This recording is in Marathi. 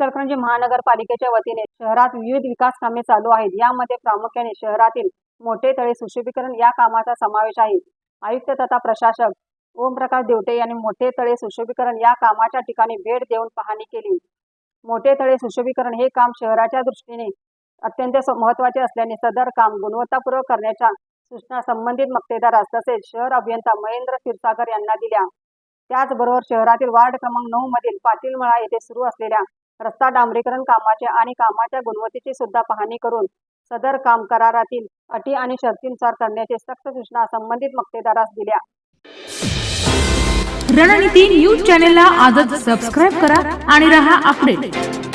महानगरपालिकेच्या वतीने शहरात विविध विकास कामे चालू आहेत यामध्ये प्रामुख्याने शहरातील मोठे तळे सुशोभीकरण या कामाचा समावेश आहे. आयुक्त तथा प्रशासक ओमप्रकाश देवटे यांनी मोठे तळे सुशोभीकरण या कामाच्या ठिकाणी भेट देऊन पाहणी केली. मोठे तळे सुशोभीकरण हे काम शहराच्या दृष्टीने अत्यंत महत्त्वाचे असल्याने सदर काम गुणवत्तापूर्वक करण्याच्या सूचना संबंधित मक्तेदारास तसेच शहर अभियंता महेंद्र क्षीरसागर यांना दिल्या. त्याचबरोबर शहरातील वार्ड क्रमांक नऊ मधील पाटीलमळा येथे सुरू असलेल्या रस्ता डांबरीकरण कामाचे आणि कामाच्या गुणवत्तेची सुद्धा पाहणी करून सदर काम करारातील अटी आणि शर्तींनुसार करण्याचे सक्त सूचना संबंधित मक्तेदारास दिल्या. रणनीती न्यूज चॅनेलला आजच सबस्क्राईब करा आणि रहा अपडेट.